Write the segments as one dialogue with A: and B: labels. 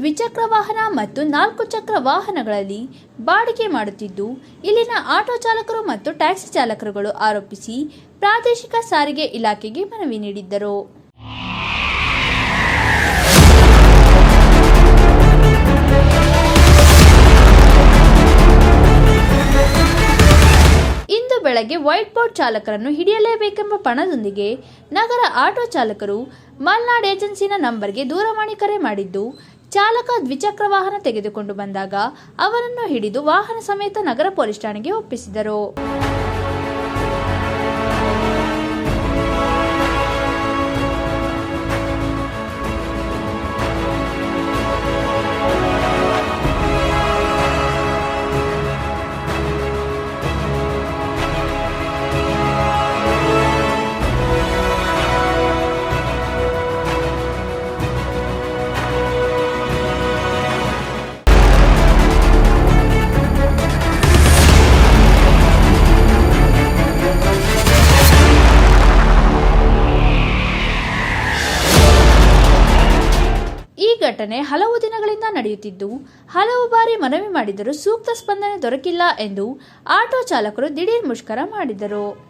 A: ದ್ವಿಚಕ್ರ ವಾಹನ ಮತ್ತು ನಾಲ್ಕು ಚಕ್ರ ವಾಹನಗಳಲ್ಲಿ ಬಾಡಿಗೆ ಮಾಡುತ್ತಿದ್ದು, ಇಲ್ಲಿನ ಆಟೋ ಚಾಲಕರು ಮತ್ತು ಟ್ಯಾಕ್ಸಿ ಚಾಲಕರುಗಳು ಆರೋಪಿಸಿ ಪ್ರಾದೇಶಿಕ ಸಾರಿಗೆ ಇಲಾಖೆಗೆ ಮನವಿ ನೀಡಿದ್ದರು. ಇಂದು ಬೆಳಗ್ಗೆ ವೈಟ್ ಬೋರ್ಡ್ ಚಾಲಕರನ್ನು ಹಿಡಿಯಲೇಬೇಕೆಂಬ ಪಣದೊಂದಿಗೆ ನಗರ ಆಟೋ ಚಾಲಕರು ಮಲ್ನಾಡ್ ಏಜೆನ್ಸಿನ ನಂಬರ್ಗೆ ದೂರವಾಣಿ ಕರೆ ಮಾಡಿದ್ದು ಚಾಲಕ ದ್ವಿಚಕ್ರ ವಾಹನ ತೆಗೆದುಕೊಂಡು ಬಂದಾಗ ಅವರನ್ನು ಹಿಡಿದು ವಾಹನ ಸಮೇತ ನಗರ ಪೊಲೀಸ್ ಠಾಣೆಗೆ ಒಪ್ಪಿಸಿದರು. ಘಟನೆ ಹಲವು ದಿನಗಳಿಂದ ನಡೆಯುತ್ತಿದ್ದು, ಹಲವು ಬಾರಿ ಮನವಿ ಮಾಡಿದರೂ ಸೂಕ್ತ ಸ್ಪಂದನೆ ದೊರಕಿಲ್ಲ ಎಂದು ಆಟೋ ಚಾಲಕರು ದಿಢೀರ್ ಮುಷ್ಕರ ಮಾಡಿದರು.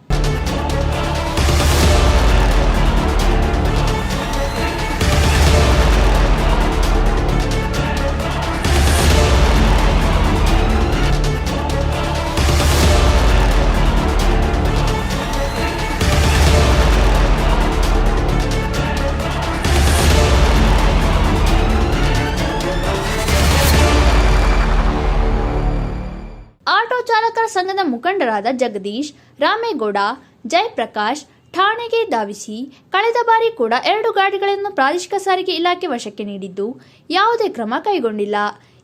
A: ಮುಖಂಡರಾದ ಜಗದೀಶ್, ರಾಮೇಗೌಡ, ಜಯಪ್ರಕಾಶ್, ಠಾಣೆಗೆ ಧಾವಿಸಿ ಕಳೆದ ಬಾರಿ ಕೂಡ ಎರಡು ಗಾಡಿಗಳನ್ನು ಪ್ರಾದೇಶಿಕ ಸಾರಿಗೆ ಇಲಾಖೆ ವಶಕ್ಕೆ ನೀಡಿದ್ದು ಯಾವುದೇ ಕ್ರಮ ಕೈಗೊಂಡಿಲ್ಲ.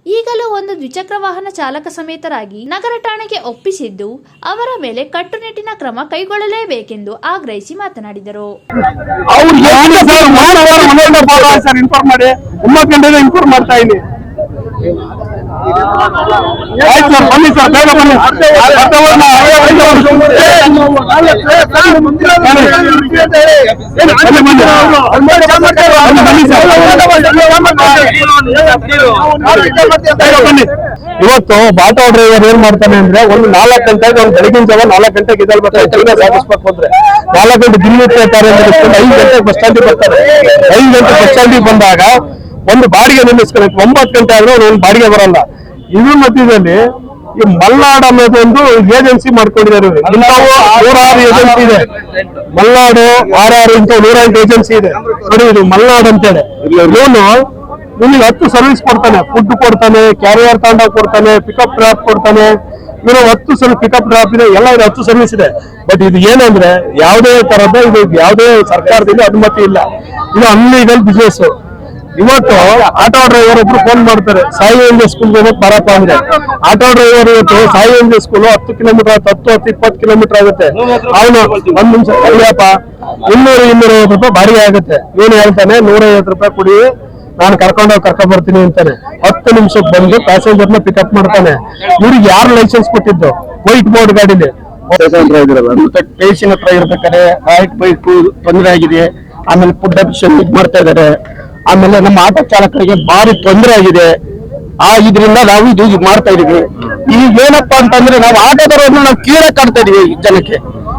A: ಈಗಲೂ ಒಂದು ದ್ವಿಚಕ್ರ ವಾಹನ ಚಾಲಕ ಸಮೇತರಾಗಿ ನಗರ ಠಾಣೆಗೆ ಒಪ್ಪಿಸಿದ್ದು ಅವರ ಮೇಲೆ ಕಟ್ಟುನಿಟ್ಟಿನ ಕ್ರಮ ಕೈಗೊಳ್ಳಲೇಬೇಕೆಂದು ಆಗ್ರಹಿಸಿ ಮಾತನಾಡಿದರು.
B: ಇನ್ಫಾರ್ಮ್ ಮಾಡಿ. ಮಾಡ್ತಾ ಆಯ್ತು ಸರ್ ಬನ್ನಿ ಸರ್ ಬನ್ನಿ ಇವತ್ತು ಬಾಟೋ ಡ್ರೈವರ್ ಏನ್ ಮಾಡ್ತಾನೆ ಅಂದ್ರೆ ಒಂದು ನಾಲ್ಕು ಗಂಟೆಗೆ ಅವ್ನು ಬೆಳಗಿನ ಜಾವ ನಾಲ್ಕು ಗಂಟೆಗೆ ಕೆಲಸ ಸಾಗಿಸ್ಬೇಕು ಅಂದ್ರೆ ನಾಲ್ಕು ಗಂಟೆ ದಿಲ್ಲಿ ಇರ್ತಾರೆ ಐದು ಗಂಟೆ ಬಸ್ ಸ್ಟ್ಯಾಂಡಿಗೆ ಬರ್ತಾರೆ. ಐದು ಗಂಟೆ ಬಸ್ ಸ್ಟ್ಯಾಂಡಿಗೆ ಬಂದಾಗ ಒಂದು ಬಾಡಿಗೆ ನಿಲ್ಲಿಸ್ಕೊಳಕ್ಕೆ ಒಂಬತ್ತು ಗಂಟೆ ಆದ್ರೂ ಒಂದು ಬಾಡಿಗೆ ಬರಲ್ಲ. ಇದ್ರ ಮಧ್ಯದಲ್ಲಿ ಈ ಮಲ್ನಾಡ್ ಅನ್ನೋದೊಂದು ಏಜೆನ್ಸಿ ಮಾಡ್ಕೊಂಡಿದ್ದಾರೆ ನೂರಾರು ಏಜೆನ್ಸಿ ಇದೆ. ಮಲ್ನಾಡು ಆರಾರು ಇಂಥ ನೂರೆಂಟು ಏಜೆನ್ಸಿ ಇದೆ. ನೋಡಿ ಇದು ಮಲ್ನಾಡ್ ಅಂತೇಳಿ. ಇವನು ನಿಮಗೆ ಹತ್ತು ಸರ್ವಿಸ್ ಕೊಡ್ತಾನೆ. ಫುಡ್ ಕೊಡ್ತಾನೆ ಕ್ಯಾರಿಯರ್ ತಾಂಡ ಕೊಡ್ತಾನೆ ಪಿಕಪ್ ಡ್ರಾಪ್ ಕೊಡ್ತಾನೆ. ಇವರು ಹತ್ತು ಸಲ ಪಿಕಪ್ ಡ್ರಾಪ್ ಇದೆ. ಎಲ್ಲ ಇದು ಹತ್ತು ಸರ್ವಿಸ್ ಇದೆ. ಬಟ್ ಇದು ಏನಂದ್ರೆ ಯಾವುದೇ ತರದ ಇದು ಯಾವುದೇ ಸರ್ಕಾರದಿಂದ ಅನುಮತಿ ಇಲ್ಲ. ಇದು ಅನ್ಲೀಗಲ್ ಬಿಸ್ನೆಸ್ ಇವತ್ತು ಆಟೋ ಡ್ರೈವರ್ ಒಬ್ರು ಫೋನ್ ಮಾಡ್ತಾರೆ, ಸಾಯಿ ಎಂಜೆ ಸ್ಕೂಲ್ ಹೋಗಕ್ ಬರಪ್ಪ ಅಂದ್ರೆ. ಆಟೋ ಡ್ರೈವರ್ ಇವತ್ತು ಸಾಯಿ ಎಂಜೆ ಸ್ಕೂಲ್ ಹತ್ತು ಕಿಲೋಮೀಟರ್ ಹತ್ತು ಹತ್ತು, ಇಪ್ಪತ್ತು ಕಿಲೋಮೀಟರ್ ಆಗುತ್ತೆ. ಅವನು ಒಂದ್ ನಿಮಿಷ ಅಯ್ಯಪ್ಪ ಇನ್ನೂರು, ಇನ್ನೂರ ಐವತ್ತು ರೂಪಾಯಿ ಬಾಡಿಗೆ ಆಗುತ್ತೆ. ಏನು ಹೇಳ್ತಾನೆ, ನೂರೈವತ್ತು ರೂಪಾಯಿ ಕುಡಿ, ನಾನು ಕರ್ಕೊಂಡೋಗಿ ಕರ್ಕೊಂಡ್ ಬರ್ತೀನಿ ಅಂತಾನೆ. ಹತ್ತು ನಿಮಿಷಕ್ಕೆ ಬಂದು ಪ್ಯಾಸೆಂಜರ್ನ ಪಿಕಪ್ ಮಾಡ್ತಾನೆ. ಇವ್ರಿಗೆ ಯಾರು ಲೈಸೆನ್ಸ್ ಕೊಟ್ಟಿದ್ದು? White board ಗಾಡಿಲಿ. ಪೇಷನ್ ಹತ್ರ ಇರ್ಬೇಕಾದ್ರೆ ಹೈಟ್ ಬೈಕ್ ತೊಂದರೆ ಆಗಿದೆ. ಆಮೇಲೆ ಫುಡ್ ಅಪ್ಷನ್ ಇದ್ ಮಾಡ್ತಾ ಇದಾರೆ ಆಮೇಲೆ ನಮ್ಮ ಆಟೋ ಚಾಲಕರಿಗೆ ಭಾರಿ ತೊಂದರೆ ಆಗಿದೆ. ಆ, ಇದರಿಂದ ನಾವು ಇದು ಮಾಡ್ತಾ ಇದೀವಿ ಈಗ ಏನಪ್ಪಾ ಅಂತಂದ್ರೆ ನಾವು ಆಟೋದವರನ್ನು ನಾವು ಕೀಳ ಕಾಡ್ತಾ ಇದೀವಿ ಜನಕ್ಕೆ.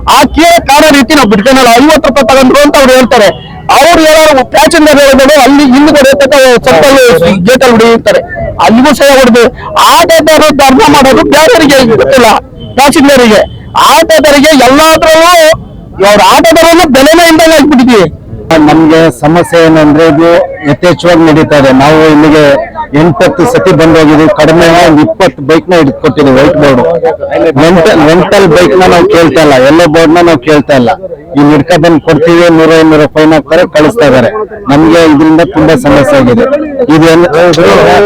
B: ಆ ಕೀಳ ಕಾಡೋ ರೀತಿ ನಾವು ಬಿಟ್ಕೊಂಡಲ್ಲ ಐವತ್ತು ರೂಪಾಯಿ ತಗೊಂಡ್ರು ಅಂತ ಅವ್ರು ಹೇಳ್ತಾರೆ. ಅವ್ರು ಹೇಳೋ ಪ್ಯಾಸೆಂಜರ್ ಹೇಳಿದ್ರೆ ಅಲ್ಲಿ ಹಿಂದ್ಗಡೆ ಸ್ವಲ್ಪ ಅಲ್ಲಿ ಹೊಡಿತಾರೆ ಅಲ್ಲಿಗೂ ಸಹ ಹೊಡೆದು, ಆಟೋದವರು ಧರ್ಮ ಮಾಡೋದು ಬೇರೆಯವರಿಗೆ ಗೊತ್ತಿಲ್ಲ ಪ್ಯಾಸೆಂಜರಿಗೆ ಆಟೋದವರಿಗೆ ಎಲ್ಲಾದ್ರಲ್ಲೂ, ಅವ್ರ ಆಟೋದವರನ್ನು ಬೆಲೆನೇ ಇಲ್ದಂಗೆ ಆಗ್ಬಿಟ್ಟಿದೀವಿ.
C: ನಮ್ಗೆ ಸಮಸ್ಯೆ ಏನಂದ್ರೆ ಇದು ಯಥೇಚ್ಛವಾಗಿ ನಡೀತಾ ಇದೆ. ನಾವು ಇಲ್ಲಿಗೆ ಎಂಟತ್ತು ಸತಿ ಬಂದೋಗಿದ್ವಿ ಕಡಿಮೆ ಒಂದು ಇಪ್ಪತ್ತು ಬೈಕ್ನ ಹಿಡ್ಕೊಟ್ಟಿದ್ವಿ ವೈಟ್ ಬೋರ್ಡ್ ರೆಂಟಲ್ ಬೈಕ್ನ ನಾವು ಕೇಳ್ತಾ ಇಲ್ಲ. ಎಲ್ಲೋ ಬೋರ್ಡ್ನ ನಾವು ಕೇಳ್ತಾ ಇಲ್ಲ. ಈ ಹಿಡ್ಕ ಬಂದು ಕೊಡ್ತೀವಿ ನೂರ ಐನೂರು ಫೈನ್ ಹಾಕ್ತಾರೆ ಕಳಿಸ್ತಾ ಇದಾರೆ. ನಮ್ಗೆ ಇದರಿಂದ ತುಂಬಾ ಸಮಸ್ಯೆ ಆಗಿದೆ. ಇದು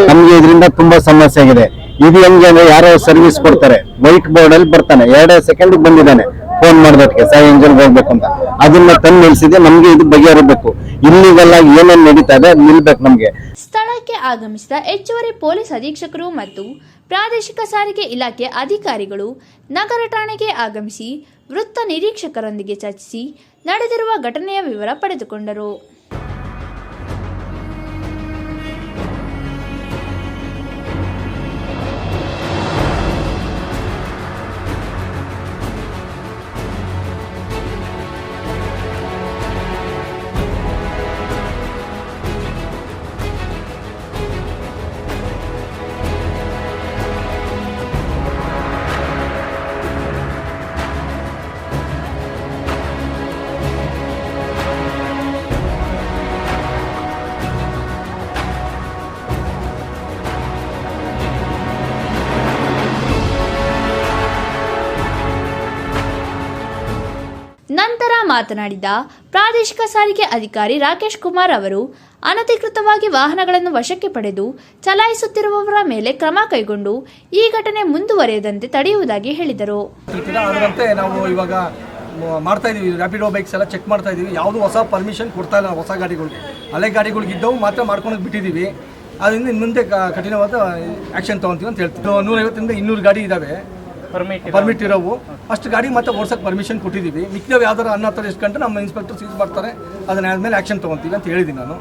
C: ನಮ್ಗೆ ಇದರಿಂದ ತುಂಬಾ ಸಮಸ್ಯೆ ಆಗಿದೆ. ಇದು ಹೆಂಗೆ ಅಂದ್ರೆ ಯಾರೋ ಸರ್ವಿಸ್ ಕೊಡ್ತಾರೆ. ವೈಟ್ ಬೋರ್ಡ್ ಅಲ್ಲಿ ಬರ್ತಾನೆ. ಎರಡೇ ಸೆಕೆಂಡ್ ಬಂದಿದ್ದಾನೆ. ಫೋನ್ ಮಾಡೋದಕ್ಕೆ ಸಾಯಿ ಇಂಜಿನ್ ಹೋಗ್ಬೇಕು ಅಂತ. ಅದನ್ನ ತಂದು ನಿಲ್ಸಿದೆ, ನಮ್ಗೆ ಇದು ಬಗೆಹರಬೇಕು. ಇಲ್ಲಿಗೆಲ್ಲ ಏನೇನ್ ನಡೀತಾ ಇದೆ ನಿಲ್ಬೇಕು ನಮ್ಗೆ.
A: ಸ್ಥಳಕ್ಕೆ ಆಗಮಿಸಿದ ಹೆಚ್ಚುವರಿ ಪೊಲೀಸ್ ಅಧೀಕ್ಷಕರು ಮತ್ತು ಪ್ರಾದೇಶಿಕ ಸಾರಿಗೆ ಇಲಾಖೆ ಅಧಿಕಾರಿಗಳು ನಗರ ಠಾಣೆಗೆ ಆಗಮಿಸಿ ವೃತ್ತ ನಿರೀಕ್ಷಕರೊಂದಿಗೆ ಚರ್ಚಿಸಿ ನಡೆದಿರುವ ಘಟನೆಯ ವಿವರ ಪಡೆದುಕೊಂಡರು. ಮಾತನಾಡಿದ ಪ್ರಾದೇಶಿಕ ಸಾರಿಗೆ ಅಧಿಕಾರಿ ರಾಕೇಶ್ ಕುಮಾರ್ ಅವರು ಅನಧಿಕೃತವಾಗಿ ವಾಹನಗಳನ್ನು ವಶಕ್ಕೆ ಪಡೆದು ಚಲಾಯಿಸುತ್ತಿರುವವರ ಮೇಲೆ ಕ್ರಮ ಕೈಗೊಂಡು ಈ ಘಟನೆ ಮುಂದುವರೆಯದಂತೆ ತಡೆಯುವುದಾಗಿ ಹೇಳಿದರು.
D: ನಾವು ಇವಾಗ ಮಾಡ್ತಾ ಇದೀವಿ. ರ್ಯಾಪಿಡೋ ಬೈಕ್ಸ್ ಎಲ್ಲ ಚೆಕ್ ಮಾಡ್ತಾ ಇದೀವಿ. ಯಾವುದು ಹೊಸ ಪರ್ಮಿಷನ್ ಕೊಡ್ತಾ ಇಲ್ಲ ಹೊಸ ಗಾಡಿಗಳಿಗೆ. ಹಳೆ ಗಾಡಿಗಳಿಗೆ ಇದ್ದವು ಮಾತ್ರ ಮಾಡ್ಕೊಂಡು ಬಿಟ್ಟಿದ್ದೀವಿ ಅದರಿಂದ ಇನ್ನು ಮುಂದೆ ಕಠಿಣವಾದ ಆ್ಯಕ್ಷನ್ ತೊಗೊತೀವಿ ಅಂತ ಹೇಳ್ತೀವಿ. ನೂರೈವತ್ತರಿಂದ ಇನ್ನೂರು ಗಾಡಿ ಇದ್ದಾವೆ ಪರ್ಮಿಟ್ ಇರೋವು. ಅಷ್ಟು ಗಾಡಿ ಮತ್ತೆ ಓಡ್ಸಕ್ಕೆ ಪರ್ಮಿಷನ್ ಕೊಟ್ಟಿದ್ದೀವಿ. ಮಿಕ್ಕಿದವು ಯಾವ್ದಾರು ಅನ್ನೋ ಥರ ಗಂಟೆ ನಮ್ಮ ಇನ್ಸ್ಪೆಕ್ಟರ್ ಸೀಸ್ ಮಾಡ್ತಾರೆ, ಅದನ್ನ ಆದ್ಮೇಲೆ ಆ್ಯಕ್ಷನ್ ತೊಗೊತೀವಿ ಅಂತ ಹೇಳಿದ್ದೀನಿ ನಾನು.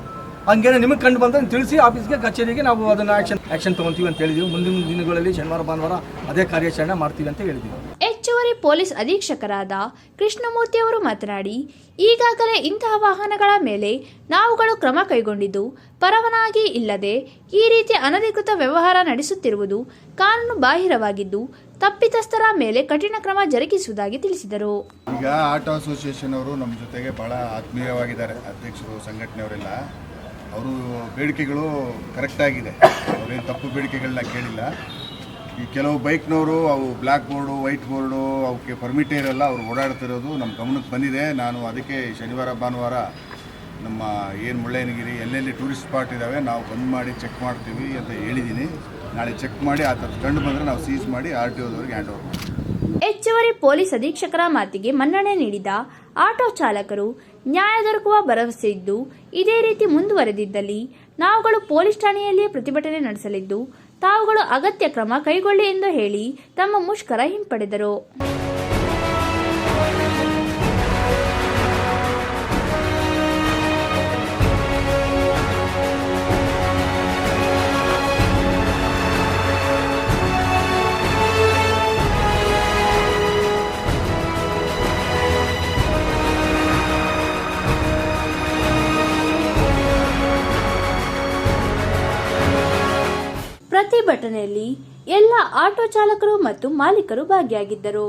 D: ಹಂಗೇನೆ ನಿಮಗೆ ಕಂಡು ಬಂದ್ರೆ ತಿಳಿಸಿ ಆಫೀಸ್ಗೆ ಕಚೇರಿಗೆ ನಾವು ಅದನ್ನು ಆ್ಯಕ್ಷನ್ ಆ್ಯಕ್ಷನ್ ತೊಗೊತೀವಿ ಅಂತ ಹೇಳಿದ್ದೀವಿ ಮುಂದಿನ ದಿನಗಳಲ್ಲಿ ಶನಿವಾರ, ಭಾನುವಾರ ಅದೇ ಕಾರ್ಯಾಚರಣೆ ಮಾಡ್ತೀವಿ ಅಂತ ಹೇಳಿದ್ದೀವಿ
A: ಹೆಚ್ಚುವರಿ ಪೊಲೀಸ್ ಅಧೀಕ್ಷಕರಾದ ಕೃಷ್ಣಮೂರ್ತಿ ಅವರು ಮಾತನಾಡಿ, ಈಗಾಗಲೇ ಇಂತಹ ವಾಹನಗಳ ಮೇಲೆ ನಾವುಗಳು ಕ್ರಮ ಕೈಗೊಂಡಿದ್ದು, ಪರವಾನಗಿ ಇಲ್ಲದೆ ಈ ರೀತಿ ಅನಧಿಕೃತ ವ್ಯವಹಾರ ನಡೆಸುತ್ತಿರುವುದು ಕಾನೂನು ಬಾಹಿರವಾಗಿದ್ದು ತಪ್ಪಿತಸ್ಥರ ಮೇಲೆ ಕಠಿಣ ಕ್ರಮ ಜರುಗಿಸುವುದಾಗಿ ತಿಳಿಸಿದರು.
E: ಈಗ ಆಟೋ ಅಸೋಸಿಯೇಷನ್ ಅವರು ನಮ್ಮ ಜೊತೆಗೆ ಭಾಳ ಆತ್ಮೀಯವಾಗಿದ್ದಾರೆ. ಅಧ್ಯಕ್ಷರು, ಸಂಘಟನೆಯವರೆಲ್ಲ. ಅವರು ಬೇಡಿಕೆಗಳು ಕರೆಕ್ಟಾಗಿದೆ ಅವರೇನು ತಪ್ಪು ಬೇಡಿಕೆಗಳನ್ನ ಕೇಳಿಲ್ಲ. ಈ ಕೆಲವು ಬೈಕ್ನವರು, ಅವು ಬ್ಲ್ಯಾಕ್ ಬೋರ್ಡು, ವೈಟ್ ಬೋರ್ಡು ಅವಕ್ಕೆ ಪರ್ಮಿಟೇ ಇರೋಲ್ಲ, ಅವ್ರು ಓಡಾಡ್ತಿರೋದು ನಮ್ಮ ಗಮನಕ್ಕೆ ಬಂದಿದೆ. ನಾನು ಅದಕ್ಕೆ ಶನಿವಾರ, ಭಾನುವಾರ ನಮ್ಮ ಏನು ಮುಳ್ಳಯ್ಯನಗಿರಿ, ಎಲ್ಲೆಲ್ಲಿ ಟೂರಿಸ್ಟ್ ಸ್ಪಾಟ್ ಇದ್ದಾವೆ ನಾವು ಬಂದ್ ಮಾಡಿ ಚೆಕ್ ಮಾಡ್ತೀವಿ ಅಂತ ಹೇಳಿದ್ದೀನಿ ನಾಳೆ ಚೆಕ್ ಮಾಡಿ ಆ ಕಂಡು ಬಂದರೆ ನಾವು ಸೀಸ್ ಮಾಡಿ ಆರ್ ಟಿ ಓದವರಿಗೆ ಹ್ಯಾಂಡ್ ಓವರ್
A: ಹೆಚ್ಚುವರಿ ಪೊಲೀಸ್ ಅಧೀಕ್ಷಕರ ಮಾತಿಗೆ ಮನ್ನಣೆ ನೀಡಿದ ಆಟೋ ಚಾಲಕರು ನ್ಯಾಯ ದೊರಕುವ ಭರವಸೆ ಇದ್ದು, ಇದೇ ರೀತಿ ಮುಂದುವರೆದಿದ್ದಲ್ಲಿ ನಾವುಗಳು ಪೊಲೀಸ್ ಠಾಣೆಯಲ್ಲಿಯೇ ಪ್ರತಿಭಟನೆ ನಡೆಸಲಿದ್ದು, ತಾವುಗಳು ಅಗತ್ಯ ಕ್ರಮ ಕೈಗೊಳ್ಳಿ ಎಂದು ಹೇಳಿ ತಮ್ಮ ಮುಷ್ಕರ ಹಿಂಪಡೆದರು. ಪ್ರತಿಭಟನೆಯಲ್ಲಿ ಎಲ್ಲ ಆಟೋ ಚಾಲಕರು ಮತ್ತು ಮಾಲೀಕರು ಭಾಗಿಯಾಗಿದ್ದರು.